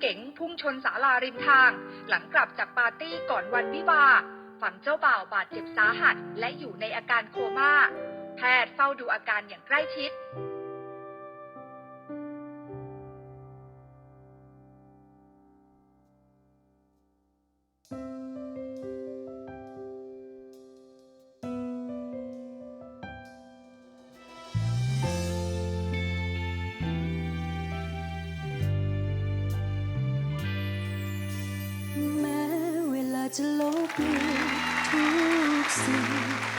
เก๋งพุ่งชนศาลาริมทาง หลังกลับจากปาร์ตี้ก่อนวันวิวาฝั่งเจ้าบ่าวบาดเจ็บสาหัส และอยู่ในอาการโคม่า แพทย์เฝ้าดูอาการอย่างใกล้ชิด จะลบเลือนทุกสิ่ง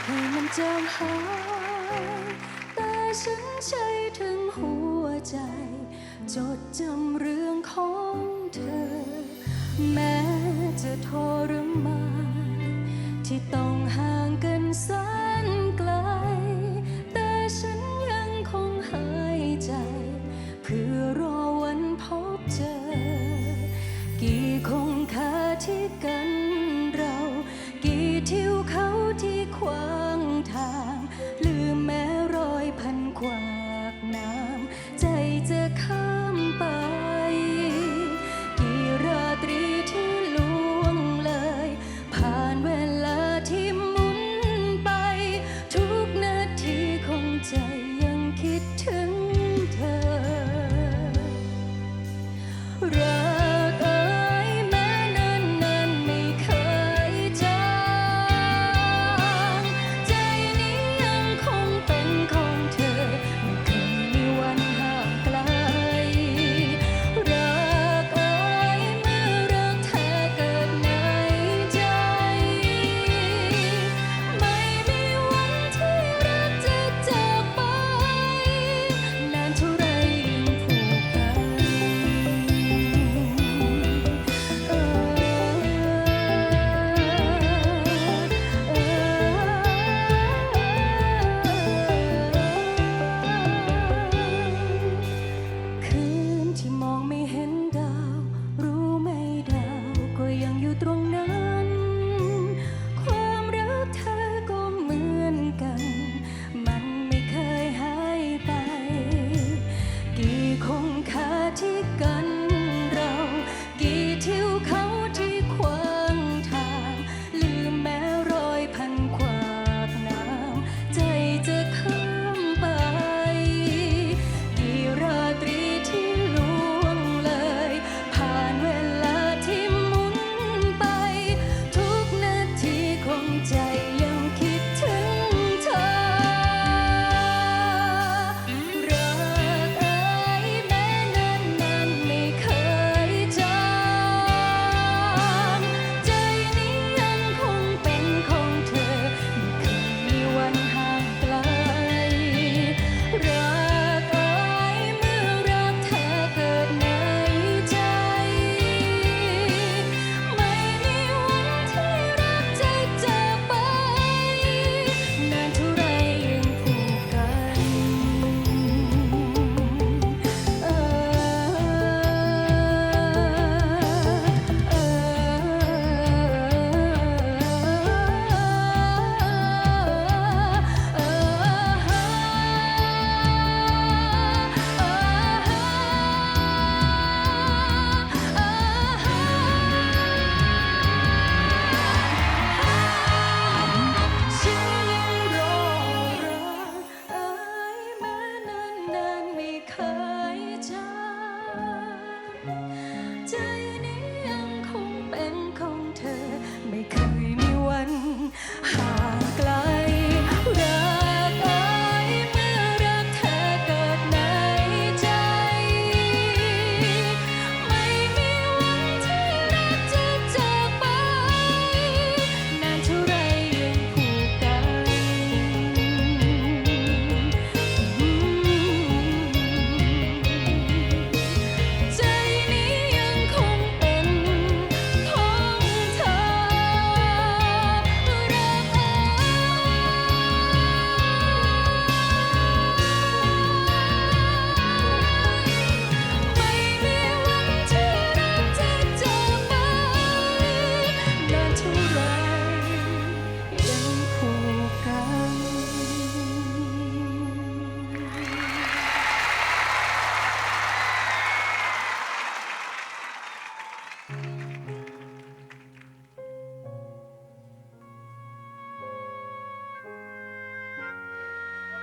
ให้มันจางหายแต่ฉันใช้ถึงหัวใจ จดจำเรื่องของเธอ แม้จะทรมานที่ต้องห่างกันสนไ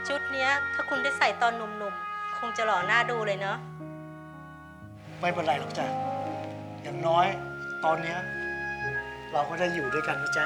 ชุดเนี้ย ถ้าคุณได้ใส่ตอนหนุ่มๆ คงจะหล่อหน้าดูเลยเนาะ ไม่เป็นไรหรอกจ้ะ อย่างน้อยตอนเนี้ยเราก็ได้อยู่ด้วยกันนะจ๊ะ